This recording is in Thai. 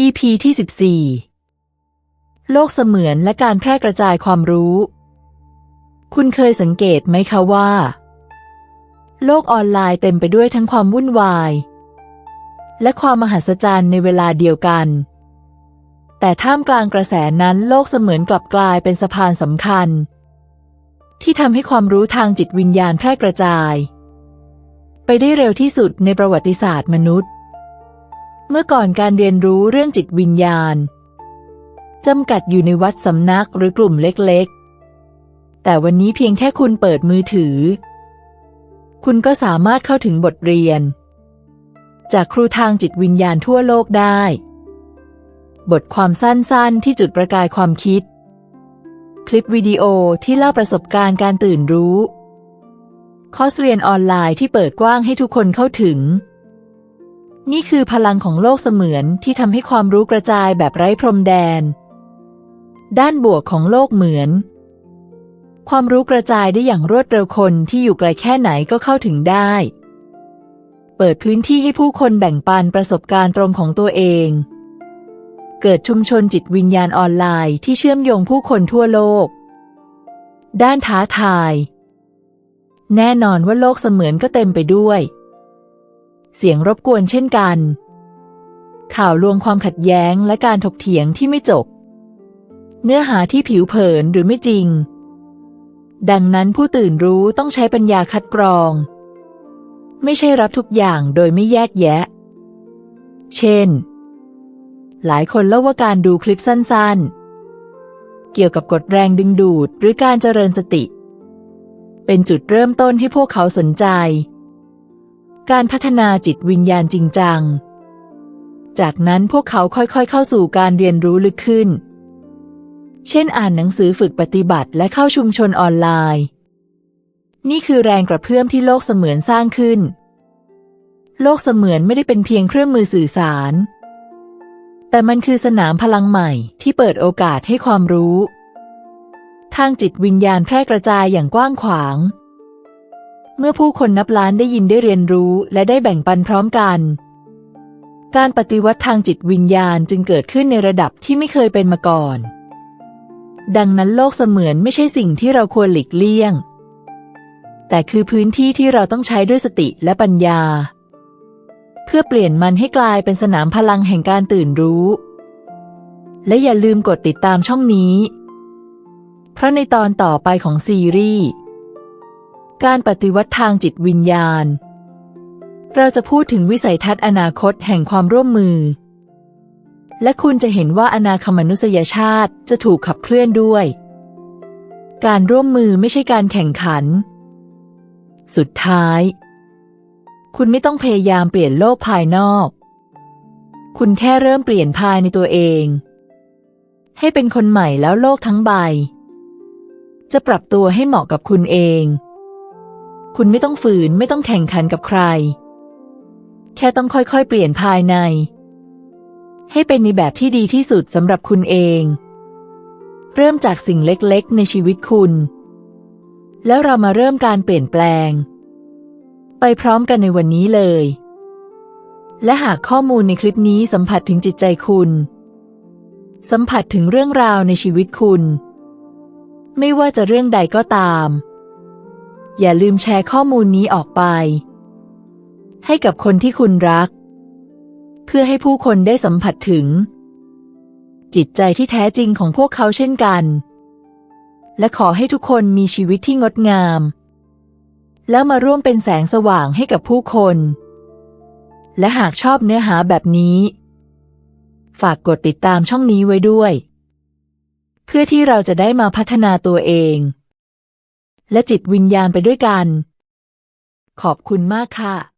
EP ที่ 14 โลกเสมือนและการแพร่กระจายความรู้ คุณเคยสังเกตไหมคะว่า โลกออนไลน์เต็มไปด้วยทั้งความวุ่นวาย และความมหัศจรรย์ในเวลาเดียวกัน แต่ท่ามกลางกระแสนั้นโลกเสมือนกลับกลายเป็นสะพานสำคัญ ที่ทำให้ความรู้ทางจิตวิญญาณแพร่กระจาย ไปได้เร็วที่สุดในประวัติศาสตร์มนุษย์ เมื่อก่อนการเรียนรู้เรื่องจิตวิญญาณจำกัดอยู่ในวัดสำนักหรือกลุ่มเล็กๆ แต่วันนี้เพียงแค่คุณเปิดมือถือ คุณก็สามารถเข้าถึงบทเรียน จากครูทางจิตวิญญาณทั่วโลกได้ บทความสั้นๆที่จุดประกายความคิด คลิปวิดีโอที่เล่าประสบการณ์การตื่นรู้ คอร์สเรียนออนไลน์ที่เปิดกว้างให้ทุกคนเข้าถึง นี่คือพลังของโลกเสมือนที่ทำให้ความรู้กระจายแบบไร้พรมแดน ด้านบวกของโลกเหมือน ความรู้กระจายได้อย่างรวดเร็วคนที่อยู่ไกลแค่ไหนก็เข้าถึงได้ เปิดพื้นที่ให้ผู้คนแบ่งปันประสบการณ์ตรงของตัวเอง เกิดชุมชนจิตวิญญาณออนไลน์ที่เชื่อมโยงผู้คนทั่วโลก ด้านท้าทาย แน่นอนว่าโลกเสมือนก็เต็มไปด้วย เสียงรบกวนเช่นกัน ข่าวลวงความขัดแย้งและการถกเถียงที่ไม่จบ เนื้อหาที่ผิวเผินหรือไม่จริง ดังนั้นผู้ตื่นรู้ต้องใช้ปัญญาคัดกรอง ไม่ใช่รับทุกอย่างโดยไม่แยกแยะ เช่น หลายคนเล่าว่าการดูคลิปสั้น ๆ เกี่ยวกับกฎแรงดึงดูดหรือการเจริญสติ เป็นจุดเริ่มต้นให้พวกเขาสนใจ การพัฒนาจิตวิญญาณจริงจัง จากนั้นพวกเขาค่อยๆ เข้าสู่การเรียนรู้ลึกขึ้น เช่นอ่านหนังสือฝึกปฏิบัติและเข้าชุมชนออนไลน์ นี่คือแรงกระเพื่อมที่โลกเสมือนสร้างขึ้น โลกเสมือนไม่ได้เป็นเพียงเครื่องมือสื่อสาร แต่มันคือสนามพลังใหม่ที่เปิดโอกาสให้ความรู้ ทางจิตวิญญาณแพร่กระจายอย่างกว้างขวาง เมื่อผู้คนนับล้านได้ยินได้เรียนรู้และได้แบ่งปันพร้อมกัน การปฏิวัติทางจิตวิญญาณจึงเกิดขึ้นในระดับที่ไม่เคยเป็นมาก่อน ดังนั้นโลกเสมือนไม่ใช่สิ่งที่เราควรหลีกเลี่ยง แต่คือพื้นที่ที่เราต้องใช้ด้วยสติและปัญญา เพื่อเปลี่ยนมันให้กลายเป็นสนามพลังแห่งการตื่นรู้ และอย่าลืมกดติดตามช่องนี้ เพราะในตอนต่อไปของซีรีส์ การปฏิวัติทางจิตวิญญาณ เราจะพูดถึงวิสัยทัศน์อนาคตแห่งความร่วมมือ และคุณจะเห็นว่าอนาคมนุษยชาติจะถูกขับเคลื่อนด้วย การร่วมมือไม่ใช่การแข่งขัน สุดท้าย คุณไม่ต้องพยายามเปลี่ยนโลกภายนอก คุณแค่เริ่มเปลี่ยนภายในตัวเอง ให้เป็นคนใหม่แล้วโลกทั้งใบ จะปรับตัวให้เหมาะกับคุณเอง คุณไม่ต้องฝืนไม่ต้องแข่งขันกับใคร แค่ต้องค่อยๆ เปลี่ยนภายใน ให้เป็นในแบบที่ดีที่สุดสำหรับคุณเอง เริ่มจากสิ่งเล็กๆ ในชีวิตคุณ แล้วเรามาเริ่มการเปลี่ยนแปลง ไปพร้อมกันในวันนี้เลย และหากข้อมูลในคลิปนี้สัมผัสถึงจิตใจคุณ สัมผัสถึงเรื่องราวในชีวิตคุณ ไม่ว่าจะเรื่องใดก็ตาม อย่าลืมแชร์ข้อมูลนี้ออกไป ให้กับคนที่คุณรัก เพื่อให้ผู้คนได้สัมผัสถึง จิตใจที่แท้จริงของพวกเขาเช่นกัน และขอให้ทุกคนมีชีวิตที่งดงาม แล้วมาร่วมเป็นแสงสว่างให้กับผู้คน และหากชอบเนื้อหาแบบนี้ ฝากกดติดตามช่องนี้ไว้ด้วย เพื่อที่เราจะได้มาพัฒนาตัวเอง และจิตวิญญาณไปด้วยกัน ขอบคุณมากค่ะ